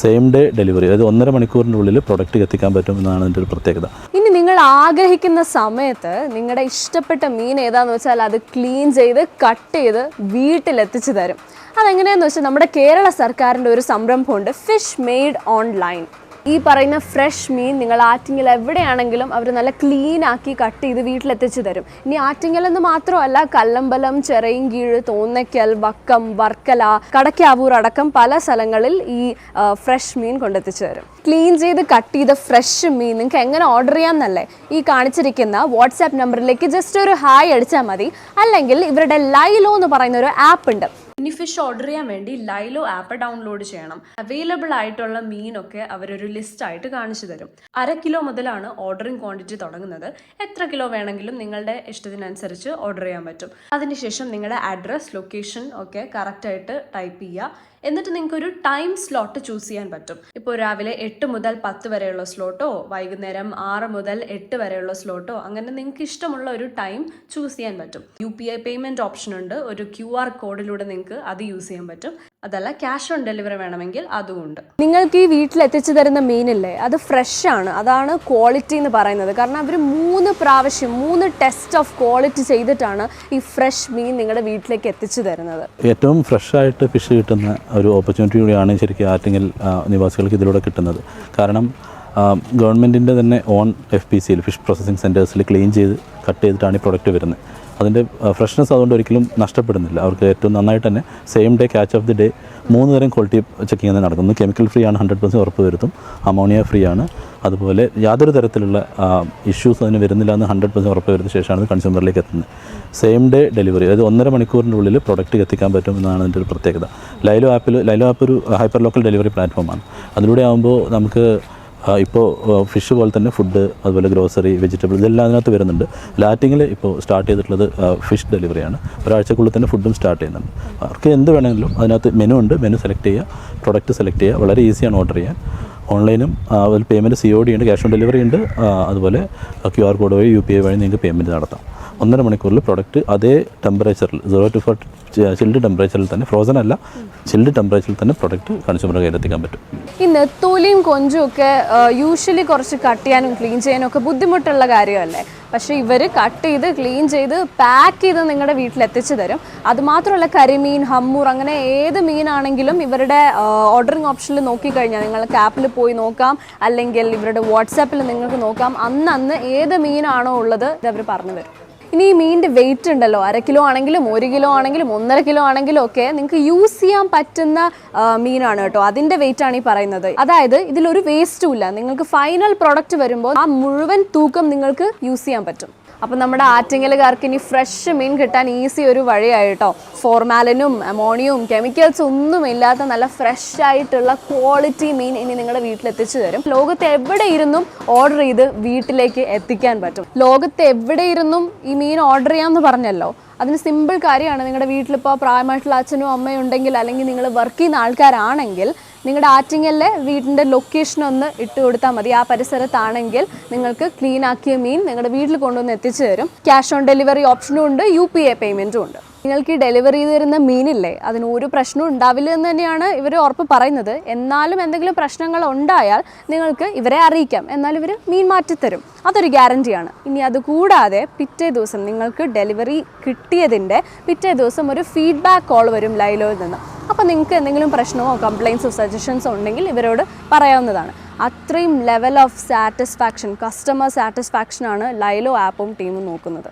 Same day delivery അതായത് ഒന്നര മണിക്കൂറിന്റെ ഉള്ളിൽ പ്രൊഡക്റ്റ് എത്തിക്കാൻ പറ്റും എന്നാണ് അതിന്റെ ഒരു പ്രത്യേകത. ഇനി നിങ്ങൾ ആഗ്രഹിക്കുന്ന സമയത്ത് നിങ്ങളുടെ ഇഷ്ടപ്പെട്ട മീൻ ഏതാന്ന് വെച്ചാൽ അത് ക്ലീൻ ചെയ്ത് കട്ട് ചെയ്ത് വീട്ടിലെത്തിച്ചു തരും. അതെങ്ങനെയാന്ന് വെച്ചാൽ നമ്മുടെ കേരള സർക്കാരിന്റെ ഒരു സംരംഭമുണ്ട് ഫിഷ് മെയ്ഡ് ഓൺലൈൻ ഈ പറയുന്ന ഫ്രഷ് മീൻ നിങ്ങൾ ആറ്റിങ്ങൽ എവിടെയാണെങ്കിലും അവർ നല്ല ക്ലീൻ ആക്കി കട്ട് ചെയ്ത് വീട്ടിലെത്തിച്ചു തരും. ഇനി ആറ്റിങ്ങൽ എന്ന് മാത്രമല്ല കല്ലമ്പലം ചെറയൻകീഴ് തോന്നയ്ക്കൽ വക്കം വർക്കല കടക്കാവൂർ അടക്കം പല സ്ഥലങ്ങളിൽ ഈ ഫ്രഷ് മീൻ കൊണ്ടെത്തിച്ചു തരും. ക്ലീൻ ചെയ്ത് കട്ട് ചെയ്ത ഫ്രഷ് മീൻ നിങ്ങൾക്ക് എങ്ങനെ ഓർഡർ ചെയ്യാമെന്നല്ലേ? ഈ കാണിച്ചിരിക്കുന്ന വാട്സാപ്പ് നമ്പറിലേക്ക് ജസ്റ്റ് ഒരു ഹായ് അടിച്ചാൽ മതി. അല്ലെങ്കിൽ ഇവരുടെ ലൈലോ എന്ന് പറയുന്ന ഒരു ആപ്പ് ഉണ്ട്. ഇനി ഫിഷ് ഓർഡർ ചെയ്യാൻ വേണ്ടി ലൈലോ ആപ്പ് ഡൗൺലോഡ് ചെയ്യണം. അവൈലബിൾ ആയിട്ടുള്ള മീനൊക്കെ അവരൊരു ലിസ്റ്റ് ആയിട്ട് കാണിച്ചു തരും. അര കിലോ മുതലാണ് ഓർഡറിങ് ക്വാണ്ടിറ്റി തുടങ്ങുന്നത്. എത്ര കിലോ വേണമെങ്കിലും നിങ്ങളുടെ ഇഷ്ടത്തിനനുസരിച്ച് ഓർഡർ ചെയ്യാൻ പറ്റും. അതിനുശേഷം നിങ്ങളുടെ അഡ്രസ് ലൊക്കേഷൻ ഒക്കെ കറക്റ്റായിട്ട് ടൈപ്പ് ചെയ്യുക. എന്നിട്ട് നിങ്ങൾക്ക് ഒരു ടൈം സ്ലോട്ട് ചൂസ് ചെയ്യാൻ പറ്റും. ഇപ്പോൾ രാവിലെ എട്ട് മുതൽ പത്ത് വരെയുള്ള സ്ലോട്ടോ വൈകുന്നേരം ആറ് മുതൽ എട്ട് വരെയുള്ള സ്ലോട്ടോ അങ്ങനെ നിങ്ങൾക്ക് ഇഷ്ടമുള്ള ഒരു ടൈം ചൂസ് ചെയ്യാൻ പറ്റും. U P I payment option ഉണ്ട്. ഒരു ക്യു ആർ കോഡിലൂടെ നിങ്ങൾക്ക് അത് യൂസ് ചെയ്യാൻ പറ്റും. അതല്ല ക്യാഷ് ഓൺ ഡെലിവറി വേണമെങ്കിൽ അതും ഉണ്ട്. നിങ്ങൾക്ക് ഈ വീട്ടിൽ എത്തിച്ചു തരുന്ന മീനില്ലേ അത് ഫ്രഷ് ആണ്. അതാണ് ക്വാളിറ്റി എന്ന് പറയുന്നത്. കാരണം അവർ മൂന്ന് പ്രാവശ്യം മൂന്ന് ടെസ്റ്റ് ഓഫ് ക്വാളിറ്റി ചെയ്തിട്ടാണ് ഈ ഫ്രഷ് മീൻ നിങ്ങളുടെ വീട്ടിലേക്ക് എത്തിച്ചു തരുന്നത്. ഏറ്റവും ഫ്രഷ് ആയിട്ട് ഫിഷ് കിട്ടുന്ന ഒരു ഓപ്പർച്യൂണിറ്റി കൂടിയാണ് ശരിക്കും ആറ്റിങ്ങൽ നിവാസികൾക്ക് ഇതിലൂടെ കിട്ടുന്നത്. കാരണം ഗവൺമെന്റിന്റെ തന്നെ ഓൺ എഫ് പി സിയിൽ ഫിഷ് പ്രോസസ്സിംഗ് സെന്റേഴ്സിൽ ക്ലീൻ ചെയ്ത് കട്ട് ചെയ്തിട്ടാണ് ഈ പ്രൊഡക്റ്റ് വരുന്നത്. അതിന്റെ ഫ്രഷ്നെസ് അതുകൊണ്ട് ഒരിക്കലും നഷ്ടപ്പെടുന്നില്ല. അവർക്ക് ഏറ്റവും നന്നായിട്ട് തന്നെ same day catch of the day മൂന്ന് തരം ക്വാളിറ്റി ചെക്കിങ് തന്നെ നടക്കുന്നു. കെമിക്കൽ ഫ്രീ ആണ് ഹൺഡ്രഡ് പെർസെന്റ് ഉറപ്പ് വരുത്തും. അമോണിയ ഫ്രീ ആണ്. അതുപോലെ യാതൊരു തരത്തിലുള്ള ഇഷ്യൂസ് അതിന് വരുന്നില്ല എന്ന് ഹൺഡ്രഡ് പെർസെന്റ് ഉറപ്പ് വരുത്തിയ ശേഷമാണ് കൺസ്യൂമറിലേക്ക് എത്തുന്നത്. സെയിം ഡേ ഡെലിവറി അതായത് ഒന്നര മണിക്കൂറിന്റെ ഉള്ളിൽ പ്രൊഡക്റ്റ് എത്തിക്കാൻ പറ്റും എന്നാണ് അതിന്റെ ഒരു പ്രത്യേകത. ലൈലോ ആപ്പിൽ ലൈലോ ആപ്പ് ഒരു ഹൈപ്പർ ലോക്കൽ ഡെലിവറി പ്ലാറ്റ്ഫോമാണ് അതിലൂടെ ആകുമ്പോൾ നമുക്ക് ഇപ്പോൾ ഫിഷ് പോലെ തന്നെ ഫുഡ് അതുപോലെ ഗ്രോസറി വെജിറ്റബിൾ ഇതെല്ലാം അതിനകത്ത് വരുന്നുണ്ട്. ലാറ്റിങ്ങിൽ ഇപ്പോൾ സ്റ്റാർട്ട് ചെയ്തിട്ടുള്ളത് ഫിഷ് ഡെലിവറിയാണ് ഒരാഴ്ചക്കുള്ളിൽ തന്നെ ഫുഡും സ്റ്റാർട്ട് ചെയ്യുന്നുണ്ട്. അവർക്ക് എന്ത് വേണമെങ്കിലും അതിനകത്ത് മെനു ഉണ്ട്. മെനു സെലക്ട് ചെയ്യുക. പ്രൊഡക്റ്റ് സെലക്ട് ചെയ്യുക. വളരെ ഈസിയാണ് ഓർഡർ ചെയ്യാൻ. ഓൺലൈനും അതിൽ പേയ്മെന്റ് സി ഒ ഡി ഉണ്ട് ക്യാഷ് ഓൺ ഡെലിവറി ഉണ്ട് അതുപോലെ ക്യു ആർ കോഡ് വഴി യു പി ഐ വഴി നിങ്ങൾക്ക് പേയ്മെന്റ് നടത്താം. ഒന്നര മണിക്കൂറിൽ പ്രൊഡക്റ്റ് അതേ ടെമ്പറേച്ചറിൽ സീറോ ടു ഫോർ ചിൽഡ് ടെമ്പറേച്ചറിൽ തന്നെ ഫ്രോസൺ അല്ല ചിൽഡ് ടെമ്പറേച്ചറിൽ തന്നെ പ്രൊഡക്റ്റ് കൺസ്യൂമർ കയ്യിലെത്തിക്കാൻ പറ്റും. ഈ നെത്തോലിയും കൊഞ്ചും ഒക്കെ യൂഷ്വലി കുറച്ച് കട്ട് ചെയ്യാനും ക്ലീൻ ചെയ്യാനും ഒക്കെ ബുദ്ധിമുട്ടുള്ള കാര്യമല്ലേ? പക്ഷേ ഇവർ കട്ട് ചെയ്ത് ക്ലീൻ ചെയ്ത് പാക്ക് ചെയ്ത് നിങ്ങളുടെ വീട്ടിൽ എത്തിച്ചു തരും. അതുമാത്രമല്ല കരിമീൻ ഹമ്മൂർ അങ്ങനെ ഏത് മീനാണെങ്കിലും ഇവരുടെ ഓർഡറിങ് ഓപ്ഷനിൽ നോക്കിക്കഴിഞ്ഞാൽ നിങ്ങൾക്ക് ആപ്പിൽ പോയി നോക്കാം. അല്ലെങ്കിൽ ഇവരുടെ വാട്സാപ്പിൽ നിങ്ങൾക്ക് നോക്കാം. അന്നന്ന് അന്ന് ഏത് മീനാണോ ഉള്ളത് ഇത് അവർ പറഞ്ഞു തരും. ഇനി ഈ മീനിന്റെ വെയിറ്റ് ഉണ്ടല്ലോ അര കിലോ ആണെങ്കിലും ഒരു കിലോ ആണെങ്കിലും ഒന്നര കിലോ ആണെങ്കിലും ഒക്കെ നിങ്ങൾക്ക് യൂസ് ചെയ്യാൻ പറ്റുന്ന മീനാണ് കേട്ടോ. അതിന്റെ വെയിറ്റ് ആണ് ഈ പറയുന്നത്. അതായത് ഇതിലൊരു വേസ്റ്റും ഇല്ല. നിങ്ങൾക്ക് ഫൈനൽ പ്രൊഡക്റ്റ് വരുമ്പോൾ ആ മുഴുവൻ തൂക്കം നിങ്ങൾക്ക് യൂസ് ചെയ്യാൻ പറ്റും. അപ്പം നമ്മുടെ ആറ്റിങ്ങലുകാർക്ക് ഇനി ഫ്രഷ് മീൻ കിട്ടാൻ ഈസി ഒരു വഴിയായിട്ടോ ഫോർമാലിനും അമോണിയവും കെമിക്കൽസ് ഒന്നും ഇല്ലാത്ത നല്ല ഫ്രഷ് ആയിട്ടുള്ള ക്വാളിറ്റി മീൻ ഇനി നിങ്ങളുടെ വീട്ടിലെത്തിച്ചു തരും. ലോകത്ത് എവിടെ ഇരുന്നും ഓർഡർ ചെയ്ത് വീട്ടിലേക്ക് എത്തിക്കാൻ പറ്റും. ലോകത്ത് എവിടെ ഇരുന്നും ഈ മീൻ ഓർഡർ ചെയ്യാമെന്ന് പറഞ്ഞല്ലോ. അതിന് സിമ്പിൾ കാര്യമാണ്. നിങ്ങളുടെ വീട്ടിലിപ്പോൾ പ്രായമായിട്ടുള്ള അച്ഛനും അമ്മയും ഉണ്ടെങ്കിൽ അല്ലെങ്കിൽ നിങ്ങൾ വർക്ക് ചെയ്യുന്ന ആൾക്കാരാണെങ്കിൽ നിങ്ങളുടെ ആറ്റിങ്ങലിലെ വീടിന്റെ ലൊക്കേഷൻ ഒന്ന് ഇട്ട് കൊടുത്താൽ മതി. ആ പരിസരത്താണെങ്കിൽ നിങ്ങൾക്ക് ക്ലീൻ ആക്കിയ മീൻ നിങ്ങളുടെ വീട്ടിൽ കൊണ്ടുവന്ന് എത്തിച്ചു തരും. ക്യാഷ് ഓൺ ഡെലിവറി ഓപ്ഷനും ഉണ്ട് യു പി ഐ പേയ്മെന്റും ഉണ്ട്. നിങ്ങൾക്ക് ഈ ഡെലിവറി ചെയ്ത് തരുന്ന മീനില്ലേ അതിന് ഒരു പ്രശ്നവും ഉണ്ടാവില്ല എന്ന് തന്നെയാണ് ഇവർ ഉറപ്പ് പറയുന്നത്. എന്നാലും എന്തെങ്കിലും പ്രശ്നങ്ങൾ ഉണ്ടായാൽ നിങ്ങൾക്ക് ഇവരെ അറിയിക്കാം. എന്നാൽ ഇവർ മീൻ മാറ്റിത്തരും. അതൊരു ഗ്യാരണ്ടിയാണ്. ഇനി അതുകൂടാതെ പിറ്റേ ദിവസം നിങ്ങൾക്ക് ഡെലിവറി കിട്ടിയതിന്റെ പിറ്റേ ദിവസം ഒരു ഫീഡ്ബാക്ക് കോൾ വരും ലൈലോയിൽ നിന്ന്. അപ്പോൾ നിങ്ങൾക്ക് എന്തെങ്കിലും പ്രശ്നമോ കംപ്ലയിൻസോ സജഷൻസോ ഉണ്ടെങ്കിൽ ഇവരോട് പറയാവുന്നതാണ്. അത്രയും ലെവൽ ഓഫ് സാറ്റിസ്ഫാക്ഷൻ കസ്റ്റമർ സാറ്റിസ്ഫാക്ഷനാണ് ലൈലോ ആപ്പും ടീമും നോക്കുന്നത്.